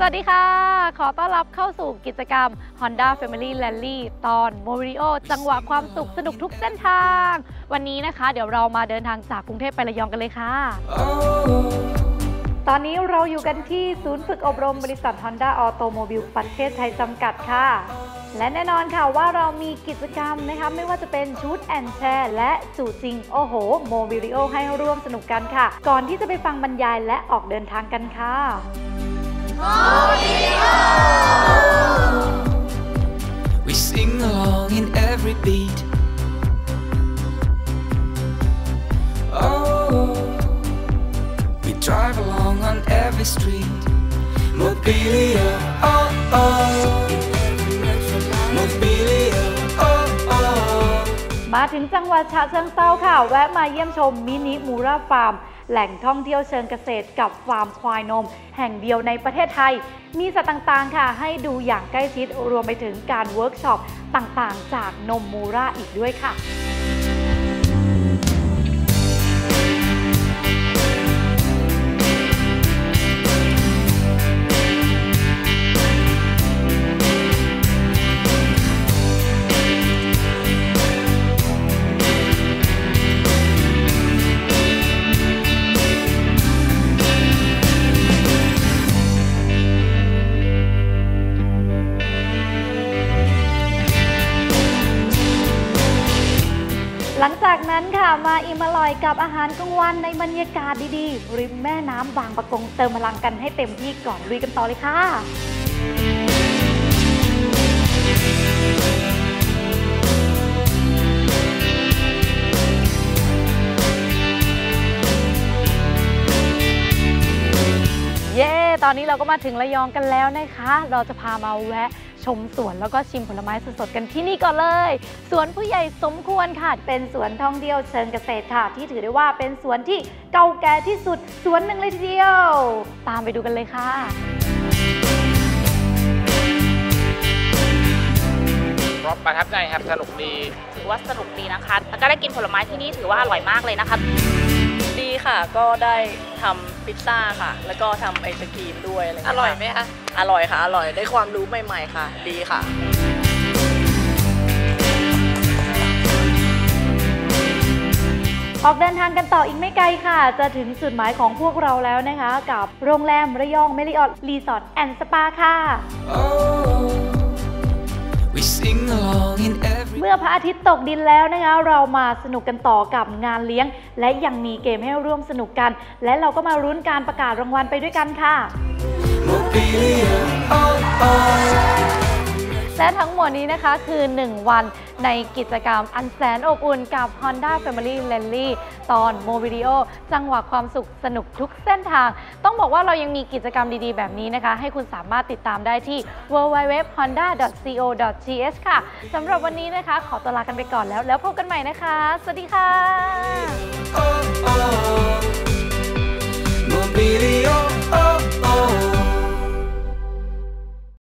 สวัสดีค่ะ ขอต้อนรับเข้าสู่กิจกรรม Honda Family Rally ตอน m o r i o จังหวะความสุขสนุกทุกเส้นทาง วันนี้นะคะ เดี๋ยวเรามาเดินทางจากกรุงเทพไประยองกันเลยค่ะ ตอนนี้เราอยู่กันที่ศูนย์ฝึกอบรมบริษัท Honda Automobile ประเทศไทยจำกัดค่ะ และแน่นอนค่ะว่าเรามีกิจกรรมนะคะไม่ว่าจะเป็นชุดแอนแชร์และจู่จริง โอ้โหโมบิลิโอให้ร่วมสนุกกันค่ะ ก่อนที่จะไปฟังบรรยายและออกเดินทางกันค่ะ We sing along in every beat. Oh, we drive along on every street. Mobilia, oh oh. Mobilia, oh oh. มาถึงจังหวัดฉะเชิงเซาค่ะ แวะมาเยี่ยมชมมินิมูราฟาร์ม แหล่งท่องเที่ยวเชิงเกษตรกับฟาร์มควายนม แห่งเดียวในประเทศไทย มีสัตว์ต่างๆ ค่ะ ให้ดูอย่างใกล้ชิดรวมไปถึงการเวิร์กช็อปต่างๆ จากนมมูราอีกด้วยค่ะ จากนั้นค่ะมาอิ่มอร่อยกับอาหารกลางวันในบรรยากาศดีๆ ริมแม่น้ำบางปะกงเติมพลังกันให้เต็มที่ก่อนลุยกันต่อเลยค่ะเย้ ตอนนี้เราก็มาถึงระยองกันแล้วนะคะ เราจะพามาแวะ มสวนแล้วก็ชิมผลไม้สดๆกันที่นี่ก่อนเลย สวนผู้ใหญ่สมควรค่ะ เป็นสวนท่องเที่ยวเชิงเกษตรค่ะ ที่ถือได้ว่าเป็นสวนที่เก่าแก่ที่สุดสวนหนึ่งเลยทีเดียว ตามไปดูกันเลยค่ะก็ประทับใจครับสนุกดี ถือว่าสนุกดีนะคะ แล้วก็ได้กินผลไม้ที่นี่ถือว่าอร่อยมากเลยนะคะดี ค่ะก็ได้ทำพิซซ่าค่ะ แล้วก็ทำไอศครีมด้วยอะไรอเงี้ร่อยไหมคะ อร่อยค่ะ อร่อยได้ความรู้ใหม่ๆค่ะ ดีค่ะ ออกเดินทางกันต่ออีกไม่ไกลค่ะ จะถึงจุดหมายของพวกเราแล้วนะคะ กับโรงแรมระยองเมริออตรีสอร์ทแอนด์สปาค่ะ Oh, we sing along in every เมื่อพระอาทิตย์ตกดินแล้วนะคะเรามาสนุกกันต่อกับงานเลี้ยง และยังมีเกมให้ร่วมสนุกกัน และเราก็มารุ้นการประกาศรางวัลไปด้วยกันค่ะ Mobilia, oh oh. และทั้งหมดนี้นะคะคือ 1 วัน ในกิจกรรมอันแสนอบอุ่นกับ Honda Family Rally ตอนโมวิดีโอจังหวะความสุขสนุกทุกเส้นทาง ต้องบอกว่าเรายังมีกิจกรรมดีๆ แบบนี้นะคะ ให้คุณสามารถติดตามได้ที่ www.honda.co.th ค่ะสำหรับวันนี้นะคะ ขอตัวลากันไปก่อนแล้ว แล้วพบกันใหม่นะคะ สวัสดีค่ะ Oh